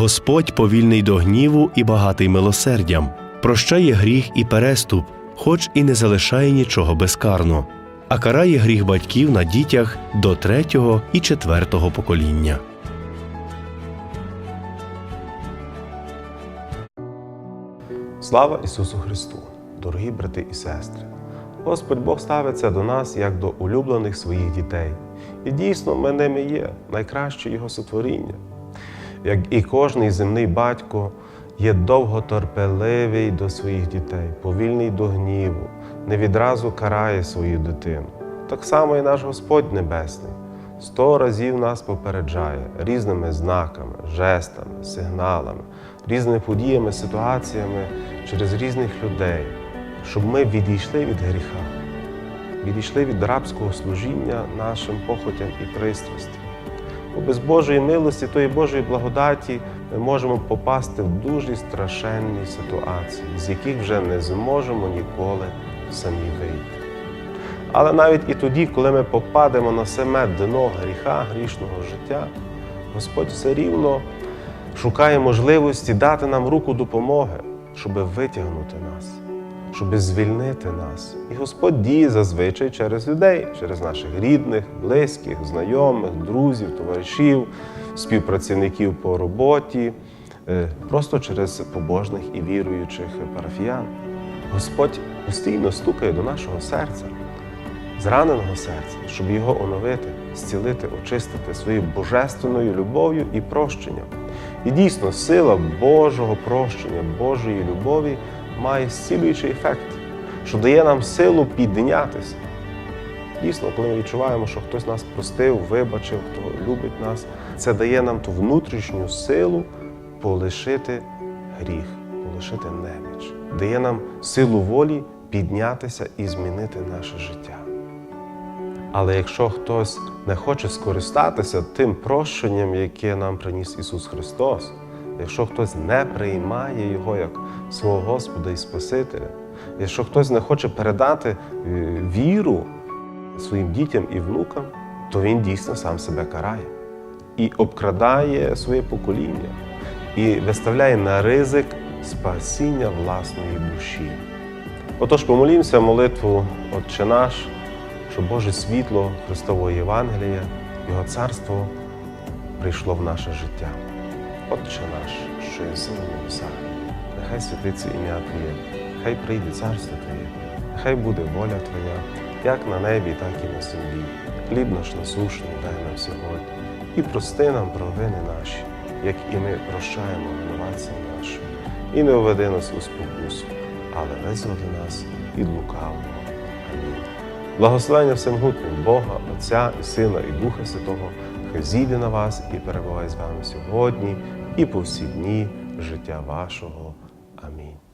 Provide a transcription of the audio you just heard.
Господь повільний до гніву і багатий милосердям, прощає гріх і переступ, хоч і не залишає нічого безкарно, а карає гріх батьків на дітях до третього і четвертого покоління. Слава Ісусу Христу, дорогі брати і сестри! Господь Бог ставиться до нас як до улюблених своїх дітей. І дійсно, ми ними є найкраще Його сотворіння. Як і кожний земний батько є довготерпеливий до своїх дітей, повільний до гніву, не відразу карає свою дитину. Так само і наш Господь Небесний сто разів нас попереджає різними знаками, жестами, сигналами, різними подіями, ситуаціями через різних людей, щоб ми відійшли від гріха, відійшли від рабського служіння нашим похотям і пристрастям. Без Божої милості, тої Божої благодаті ми можемо попасти в дуже страшенні ситуації, з яких вже не зможемо ніколи самі вийти. Але навіть і тоді, коли ми попадемо на саме дно гріха, грішного життя, Господь все рівно шукає можливості дати нам руку допомоги, щоб витягнути нас, щоб звільнити нас. І Господь діє зазвичай через людей, через наших рідних, близьких, знайомих, друзів, товаришів, співпрацівників по роботі, е, просто через побожних і віруючих парафіян. Господь постійно стукає до нашого серця зраненого серця, щоб його оновити, зцілити, очистити своєю божественною любов'ю і прощенням. І дійсно, сила Божого прощення, Божої любові має зцілюючий ефект, що дає нам силу піднятися. Дійсно, коли ми відчуваємо, що хтось нас простив, вибачив, хто любить нас, це дає нам ту внутрішню силу полишити гріх, полишити неміч, дає нам силу волі піднятися і змінити наше життя. Але якщо хтось не хоче скористатися тим прощенням, яке нам приніс Ісус Христос, якщо хтось не приймає Його як свого Господа і Спасителя, якщо хтось не хоче передати е, віру своїм дітям і внукам, то він дійсно сам себе карає і обкрадає своє покоління, і виставляє на ризик спасіння власної душі. Отож, помолімося молитву Отче наш щоб Боже світло Христового Євангелія, Його царство прийшло в наше життя. Отче наш, що є сила на небесах, нехай святиться ім'я Твоє, хай прийде царство Твоє, нехай буде воля Твоя, як на небі, так і на землі. Хліб наш насушний дай нам сьогодні, і прости нам провини наші, як і ми прощаємо винуватцям нашим. І не уведи нас у спокусу, але визволи нас від лукавого. Амінь. Благословення всемогутнього Бога, Отця і Сина, і Духа Святого, хай зійде на вас і перебуває з вами сьогодні і по всі дні життя вашого. Амінь.